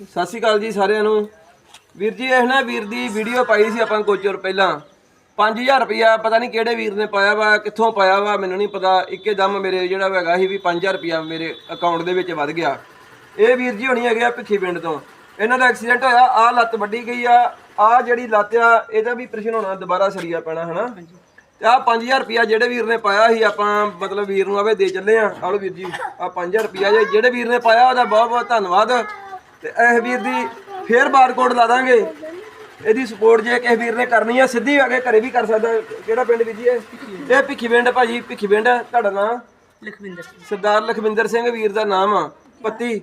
ਸਤਿ ਸ਼੍ਰੀ ਅਕਾਲ ਜੀ ਸਾਰਿਆਂ ਨੂੰ। ਵੀਰ ਜੀ, ਇਹ ਨਾ ਵੀਰ ਦੀ ਵੀਡੀਓ ਪਾਈ ਸੀ ਆਪਾਂ ਕੁਝ ਚਿਰ ਪਹਿਲਾਂ। 5000 ਰੁਪਇਆ ਪਤਾ ਨਹੀਂ ਕਿਹੜੇ ਵੀਰ ਨੇ ਪਾਇਆ ਵਾ, ਕਿੱਥੋਂ ਪਾਇਆ ਵਾ, ਮੈਨੂੰ ਨਹੀਂ ਪਤਾ। ਇੱਕੇ ਦਮ ਮੇਰੇ ਜਿਹੜਾ ਹੈਗਾ ਸੀ ਵੀ 5000 ਰੁਪਇਆ ਮੇਰੇ ਅਕਾਊਂਟ ਦੇ ਵਿੱਚ ਵੱਧ ਗਿਆ। ਇਹ ਵੀਰ ਜੀ ਹੋਣੀ ਹੈਗੇ ਆ ਭਿੱਖੀ ਪਿੰਡ ਤੋਂ। ਇਹਨਾਂ ਦਾ ਐਕਸੀਡੈਂਟ ਹੋਇਆ ਆ ਲੱਤ ਵੱਡੀ ਗਈ ਆ। ਆ ਜਿਹੜੀ ਲੱਤ ਆ, ਇਹਦਾ ਵੀ ਪ੍ਰਸ਼ਨ ਹੋਣਾ, ਦੁਬਾਰਾ ਸਰੀਆ ਪੈਣਾ, ਹਨਾ? ਤੇ ਆ 5000 ਰੁਪਇਆ ਜਿਹੜੇ ਵੀਰ ਨੇ ਪਾਇਆ ਸੀ, ਆਪਾਂ ਮਤਲਬ ਵੀਰ ਨੂੰ ਆਵੇ ਦੇ ਚੱਲੇ ਆ। ਆਲੋ ਵੀਰ ਜੀ ਆ 5000 ਰੁਪਇਆ ਜੇ ਜਿਹੜੇ ਵੀਰ ਨੇ ਪਾਇਆ, ਉਹਦਾ ਬਹੁਤ ਬਹੁਤ ਧੰਨਵਾਦ। ਤੇ ਇਹ ਵੀਰ ਦੀ ਫੇਰ ਬਾਰਕੋਡ ਲਾ ਦਾਂਗੇ। ਇਹਦੀ ਸਪੋਰਟ ਜੇ ਕਿਸੇ ਵੀਰ ਨੇ ਕਰਨੀ ਆ ਸਿੱਧੀ ਆ ਕੇ ਘਰੇ ਵੀ ਕਰ ਸਕਦਾ। ਕਿਹੜਾ ਪਿੰਡ ਵੀਰ ਜੀ ਇਹ? ਇਹ ਭਿੱਖੀ ਪਿੰਡ ਭਾਜੀ ਭਿੱਖੀ ਪਿੰਡ ਤੁਹਾਡਾ ਨਾਮ ਲਖਵਿੰਦਰ ਸਿੰਘ। ਸਰਦਾਰ ਲਖਵਿੰਦਰ ਸਿੰਘ ਵੀਰ ਦਾ ਨਾਮ ਆ। ਪੱਤੀ?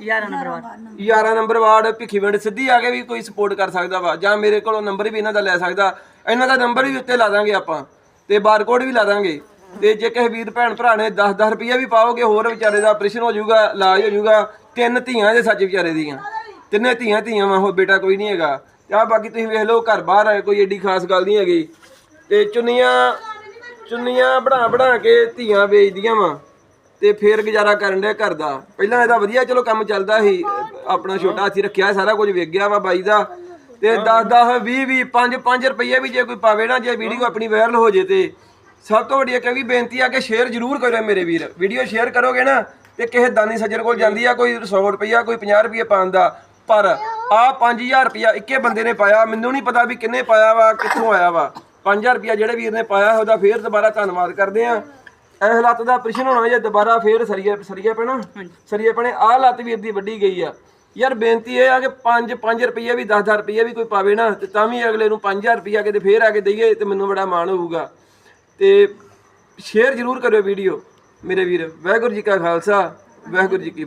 11 number ward 11 number ward Bhikhiwind ਸਿੱਧੀ ਆ ਕੇ ਵੀ ਕੋਈ ਸਪੋਰਟ ਕਰ ਸਕਦਾ ਵਾ। ਜਾਂ ਮੇਰੇ ਕੋਲੋਂ ਨੰਬਰ ਵੀ ਇਹਨਾਂ ਦਾ ਲੈ ਸਕਦਾ। ਇਹਨਾਂ ਦਾ ਨੰਬਰ ਵੀ ਉੱਤੇ ਲਾ ਦਾਂਗੇ ਆਪਾਂ। ਤੇ ਬਾਰਕੋਡ ਵੀ ਲਾ ਦਾਂਗੇ। ਤੇ ਜੇ ਕਿਸੇ ਵੀਰ ਭੈਣ ਭਰਾ ਨੇ 10-10 ਰੁਪਈਆ ਵੀ ਪਾਓਗੇ ਹੋਰ ਵਿਚਾਰੇ ਦਾ ਆਪਰੇਸ਼ਨ ਹੋ ਜਾਊਗਾ ਇਲਾਜ ਹੋ ਜਾਊਗਾ। ਤਿੰਨ ਧੀਆਂ ਦੇ ਸੱਚ ਵਿਚਾਰੇ ਦੀਆਂ। ਤਿੰਨੇ ਧੀਆਂ ਧੀਆਂ ਵਾ, ਹੋਰ ਬੇਟਾ ਕੋਈ ਨਹੀਂ ਹੈਗਾ। ਤੇ ਆ ਬਾਕੀ ਤੁਸੀਂ ਵੇਖ ਲਓ, ਘਰ ਬਾਹਰ ਹੈ ਕੋਈ ਏਡੀ ਖਾਸ ਗੱਲ ਨਹੀਂ ਹੈਗੀ। ਤੇ ਚੁੰਨੀਆਂ ਚੁੰਨੀਆਂ ਬਣਾ ਬਣਾ ਕੇ ਧੀਆਂ ਵੇਚਦੀਆਂ ਵਾ। ਤੇ ਫੇਰ ਗੁਜ਼ਾਰਾ ਕਰਨ ਦੇ ਘਰ ਦਾ। ਪਹਿਲਾਂ ਇਹਦਾ ਵਧੀਆ ਚਲੋ ਕੰਮ ਚੱਲਦਾ ਸੀ। ਆਪਣਾ ਛੋਟਾ ਹਾਥੀ ਰੱਖਿਆ ਸਾਰਾ ਕੁਝ ਵਿਕ ਗਿਆ ਵਾ ਬਾਈ ਦਾ। ਤੇ 10 10 20 20 5 5 ਰੁਪਏ ਵੀ ਜੇ ਕੋਈ ਪਾਵੇ ਨਾ, ਜੇ ਵੀਡੀਓ ਆਪਣੀ ਵਾਇਰਲ ਹੋ ਜੇ ਤੇ। ਸਭ ਤੋਂ ਵੱਡੀ ਕਿਉਂਕਿ ਬੇਨਤੀ ਆ ਕਿ ਸ਼ੇਅਰ ਜ਼ਰੂਰ ਕਰਿਓ ਮੇਰੇ ਵੀਰ। ਵੀਡੀਓ ਸ਼ੇਅਰ ਕਰੋਗੇ ਨਾ ਤੇ ਕਿਸੇ ਦਾਨੀ ਸੱਜਣ ਕੋਲ ਜਾਂਦੀ ਆ ਕੋਈ 100 ਰੁਪਇਆ ਕੋਈ 50 ਰੁਪਏ ਪਾਉਣ ਦਾ। ਪਰ ਆ 5000 ਰੁਪਇਆ ਇੱਕੇ ਬੰਦੇ ਨੇ ਪਾਇਆ ਮੈਨੂੰ ਨਹੀਂ ਪਤਾ ਵੀ ਕਿੰਨੇ ਪਾਇਆ ਵਾ ਕਿੱਥੋਂ ਆਇਆ ਵਾ। 5000 ਰੁਪਇਆ ਜਿਹੜੇ ਵੀਰ ਨੇ ਪਾਇਆ ਉਹਦਾ ਫੇਰ ਦੁਬਾਰਾ ਧੰਨਵਾਦ ਕਰਦੇ ਆ ਇਹ ਲੱਤ ਦਾ ਆਪਰੇਸ਼ਨ ਹੋਣਾ ਜੇ ਦੁਬਾਰਾ ਫੇਰ ਸਰੀਆ ਸਰੀਆ ਪੈਣਾ। ਸਰੀਆ ਪੈਣੇ ਆਹ ਲੱਤ ਵੀਰ ਦੀ ਵੱਡੀ ਗਈ ਆ। ਯਾਰ ਬੇਨਤੀ ਇਹ ਆ ਕਿ 5 5 ਰੁਪਏ ਵੀ 10000 ਰੁਪਏ ਵੀ ਕੋਈ ਪਾਵੇ ਨਾ ਤੇ ਤਾਂ ਵੀ ਅਗਲੇ ਨੂੰ 5000 ਰੁਪਇਆ ਕਿਤੇ ਫੇਰ ਆ ਕੇ ਦਈਏ ਤੇ ਮੈਨੂੰ ਬੜਾ ਮਾਣ ਹੋਊਗਾ। ਤੇ ਸ਼ੇਅਰ ਜ਼ਰੂਰ ਕਰਿਓ ਵੀਡੀਓ ਮੇਰੇ ਵੀਰ ਵਾਹਿਗੁਰੂ ਜੀ ਕਾ ਖਾਲਸਾ ਵਾਹਿਗੁਰੂ ਜੀ ਕੀ